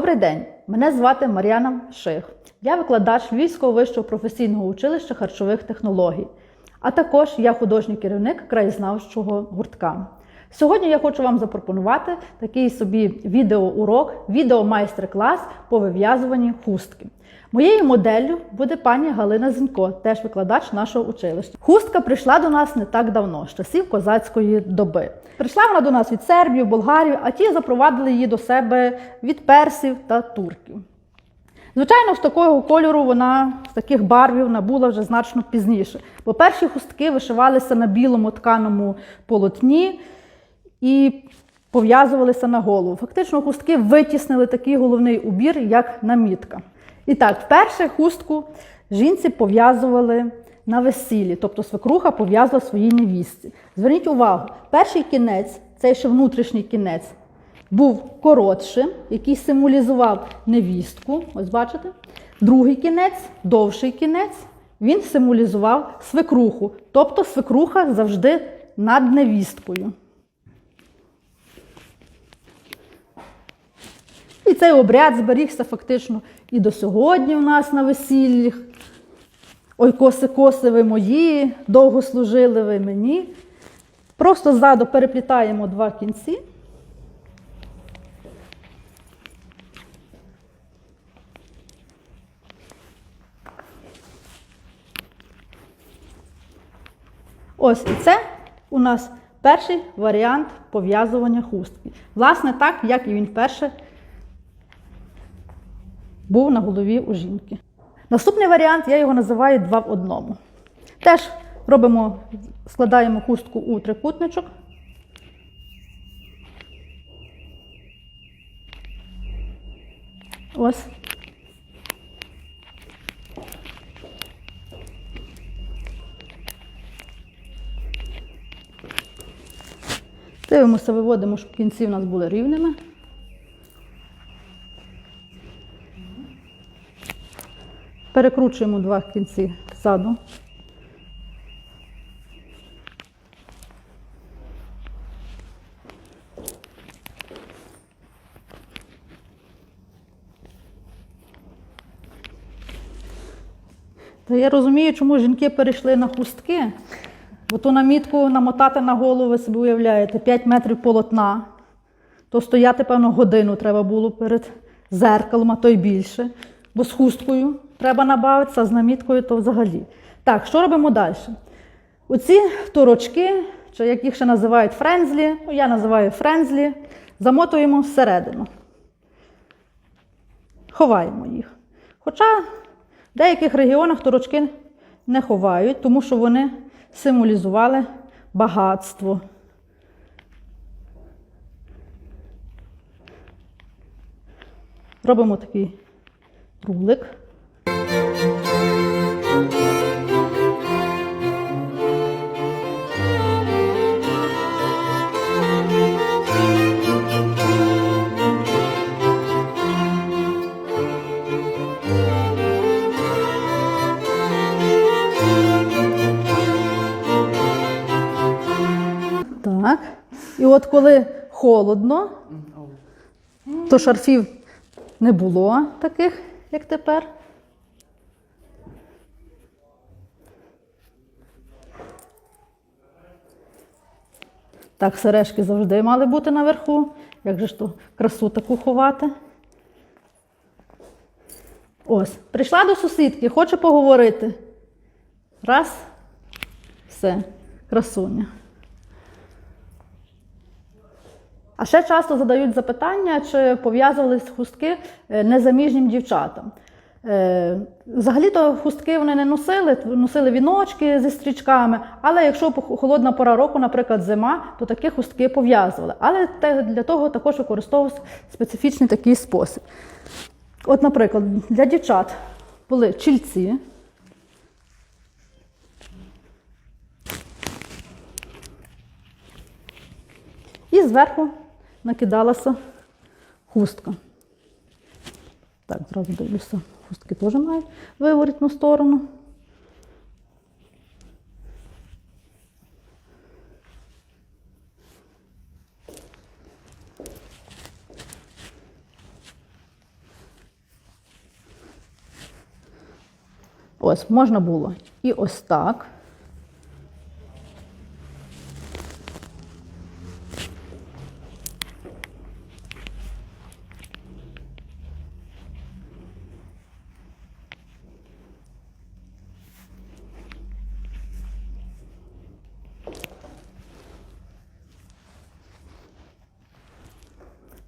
Добрий день! Мене звати Мар'яна Ших. Я викладач Львівського вищого професійного училища харчових технологій, а також я художній керівник краєзнавчого гуртка. Сьогодні я хочу вам запропонувати такий собі відеоурок, відеомайстер-клас по вив'язуванні хустки. Моєю моделлю буде пані Галина Зінько, теж викладач нашого училища. Хустка прийшла до нас не так давно, з часів козацької доби. Прийшла вона до нас від Сербії, Болгарії, а ті запровадили її до себе від персів та турків. Звичайно, ж такого кольору вона з таких барвів набула вже значно пізніше. Бо перші хустки вишивалися на білому тканому полотні і пов'язувалися на голову. Фактично, хустки витіснили такий головний убір, як намітка. І так, вперше хустку жінці пов'язували на весіллі, тобто свекруха пов'язувала своїй невістці. Зверніть увагу, перший кінець, цей ще внутрішній кінець, був коротшим, який символізував невістку. Ось бачите? Другий кінець, довший кінець, він символізував свекруху. Тобто свекруха завжди над невісткою. І цей обряд зберігся фактично і до сьогодні у нас на весіллях. Ой, коси-коси ви мої, довго служили ви мені. Просто ззаду переплітаємо два кінці. Ось і це у нас перший варіант пов'язування хустки. Власне, так, як і він вперше був на голові у жінки. Наступний варіант я його називаю два в одному. Теж робимо, складаємо хустку у трикутничок. Ось. Дивимося, виводимо, щоб кінці в нас були рівними. Перекручуємо два кінці ззаду. Та я розумію, чому жінки перейшли на хустки, бо ту намітку намотати на голову, ви собі уявляєте, 5 метрів полотна, то стояти, певно, годину треба було перед зеркалом, а то й більше. Бо з хусткою треба набавитися, з наміткою то взагалі. Так, що робимо далі? Оці торочки, чи як їх ще називають френзлі, ну я називаю френзлі, замотуємо всередину. Ховаємо їх. Хоча в деяких регіонах торочки не ховають, тому що вони символізували багатство. Робимо такий рулик. От коли холодно, то шарфів не було таких, як тепер. Так, сережки завжди мали бути наверху. Як же ж то красу таку ховати? Ось, прийшла до сусідки, хоче поговорити. Раз, все, красуня. А ще часто задають запитання, чи пов'язувались хустки е, незаміжнім дівчатам. Е, Взагалі-то хустки вони не носили, носили віночки зі стрічками, але якщо холодна пора року, наприклад, зима, то такі хустки пов'язували. Але для того також використовувався специфічний такий спосіб. От, наприклад, для дівчат були чільці. І зверху накидалася хустка. Так, зразу дивлюся, хустки теж мають виворітну сторону. Ось, можна було і ось так.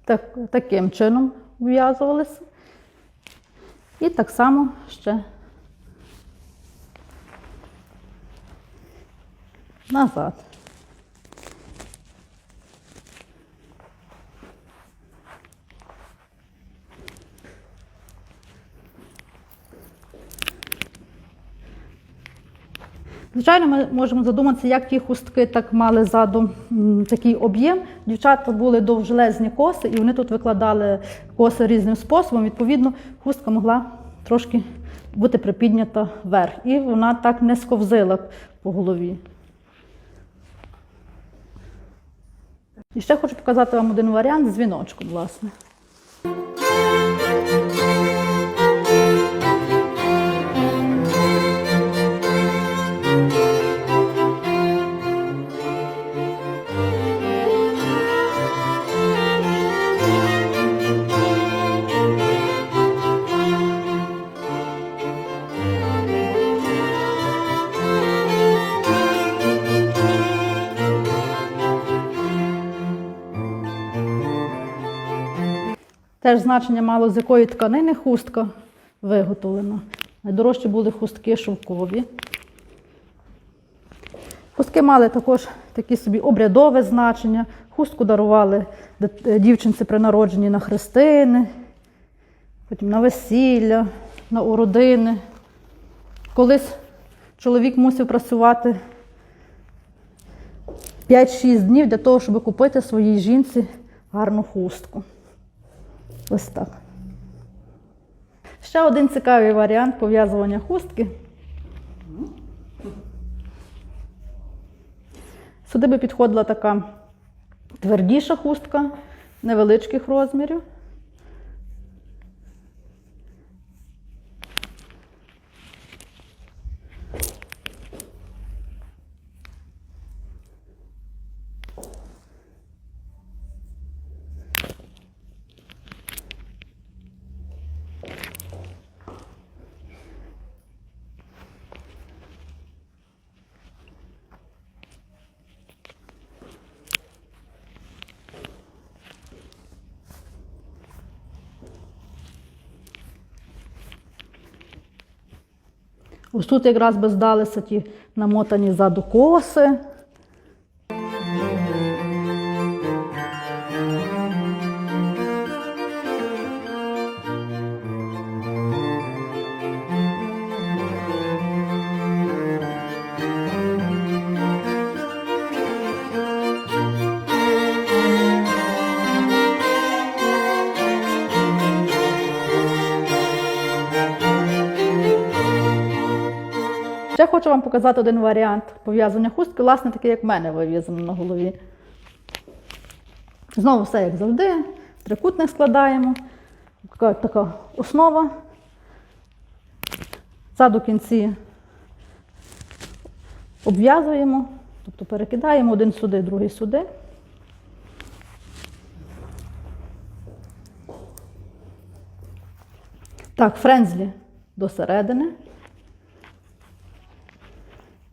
Так, таким чином вв'язувалися. І так само ще назад. Звичайно, ми можемо задуматися, як ті хустки так мали ззаду такий об'єм. Дівчата були довжелезні коси, і вони тут викладали коси різним способом. Відповідно, хустка могла трошки бути припіднята вверх. І вона так не сковзила по голові. І ще хочу показати вам один варіант з віночком, власне. Теж значення мало, з якої тканини хустка виготовлена. Найдорожчі були хустки шовкові. Хустки мали також такі собі обрядове значення. Хустку дарували дівчинці при народженні на хрестини, потім на весілля, на уродини. Колись чоловік мусив працювати 5-6 днів для того, щоб купити своїй жінці гарну хустку. Ось так. Ще один цікавий варіант пов'язування хустки. Сюди би підходила така твердіша хустка невеличких розмірів. Ось тут якраз би здалися ті намотані ззаду коси. Хочу вам показати один варіант пов'язання хустки, власне, такий, як в мене вив'язано на голові. Знову все як завжди. Трикутник складаємо. Така, така основа. Ззаду кінці обв'язуємо, тобто перекидаємо один сюди, другий сюди. Так, френзлі до середини.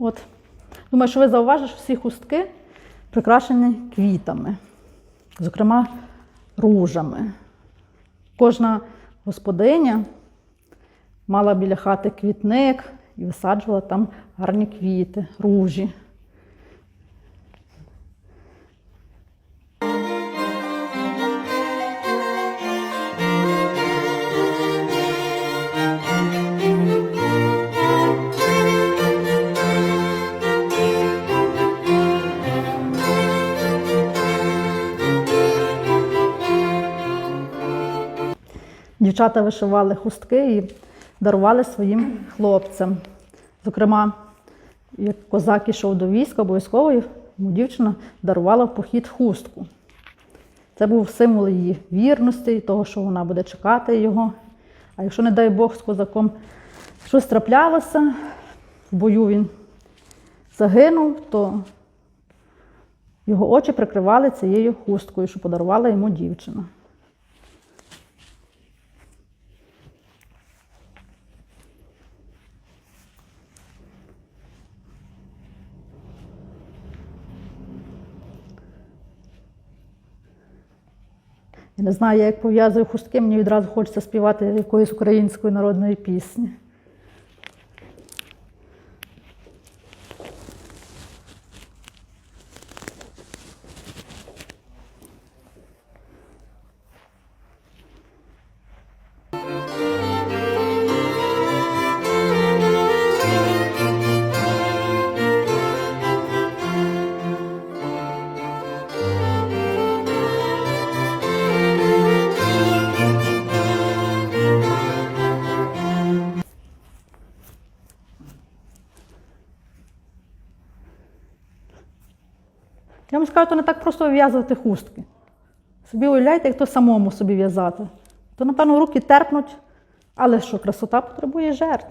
От. Думаю, що ви зауважите, що всі хустки прикрашені квітами, зокрема, ружами. Кожна господиня мала біля хати квітник і висаджувала там гарні квіти, ружі. Дівчата вишивали хустки і дарували своїм хлопцям. Зокрема, як козак ішов до війська, обов'язково йому дівчина дарувала в похід хустку. Це був символ її вірності того, що вона буде чекати його. А якщо, не дай Бог, з козаком щось траплялося, в бою він загинув, то його очі прикривали цією хусткою, що подарувала йому дівчина. Я не знаю, я як пов'язую хустки, мені відразу хочеться співати якоїсь української народної пісні. Скажу, то не так просто вив'язувати хустки. Собі уявляєте, як то самому собі в'язати. То, напевно, руки терпнуть, але що, красота потребує жертв.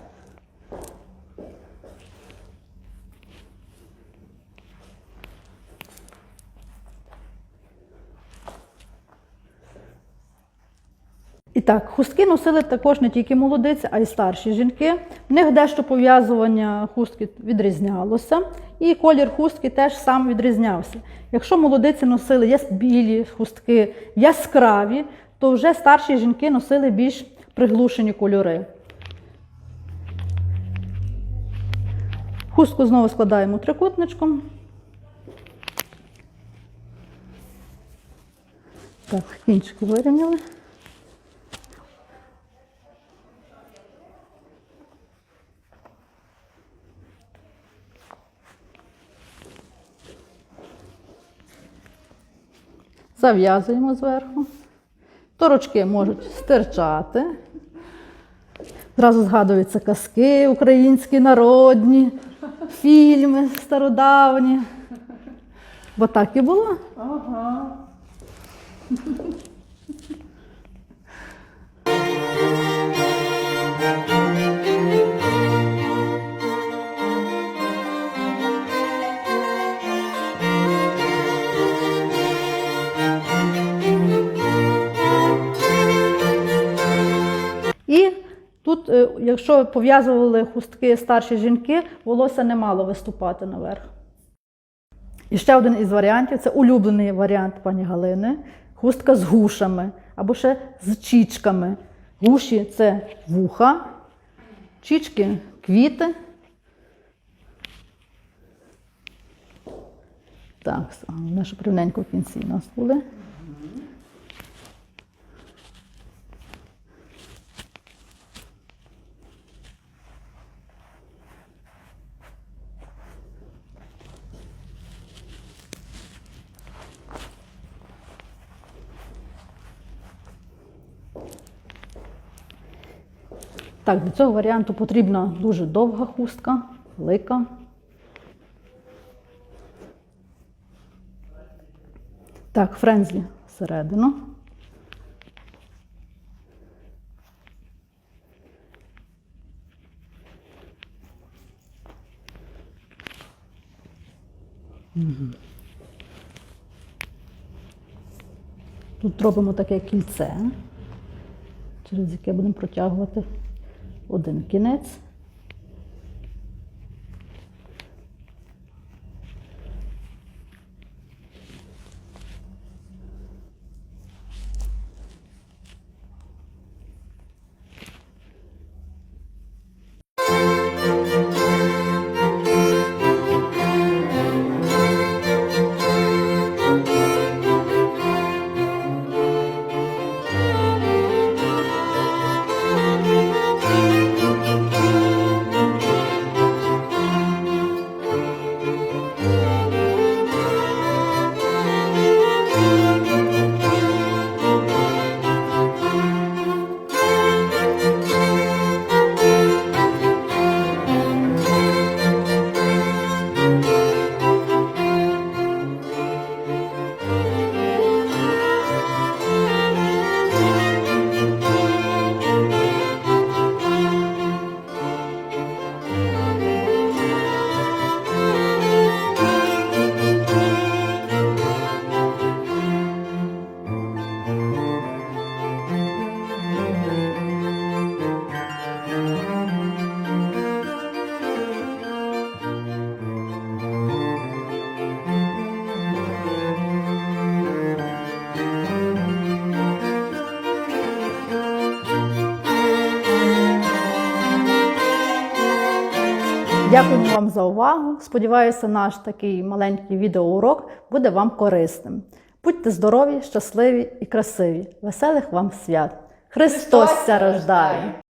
Так, хустки носили також не тільки молодиці, а й старші жінки. В них дещо пов'язування хустки відрізнялося, і колір хустки теж сам відрізнявся. Якщо молодиці носили білі хустки, яскраві, то вже старші жінки носили більш приглушені кольори. Хустку знову складаємо трикутничком. Так, кінчики вирівняли. Зав'язуємо зверху. Торочки можуть стирчати. Зразу згадуються казки українські, народні, фільми стародавні. Бо так і було. Ага. І тут, е, якщо пов'язували хустки старші жінки, волосся не мало виступати наверх. І ще один із варіантів це улюблений варіант пані Галини хустка з гушами або ще з чічками. Гуші це вуха, чічки квіти. Так, щоб рівненько в кінці у нас були. Так, для цього варіанту потрібна дуже довга хустка, велика. Так, френзлі всередину. Тут робимо таке кільце, через яке будемо протягувати один кінець. Дякую вам за увагу. Сподіваюся, наш такий маленький відеоурок буде вам корисним. Будьте здорові, щасливі і красиві. Веселих вам свят! Христос ся рождає!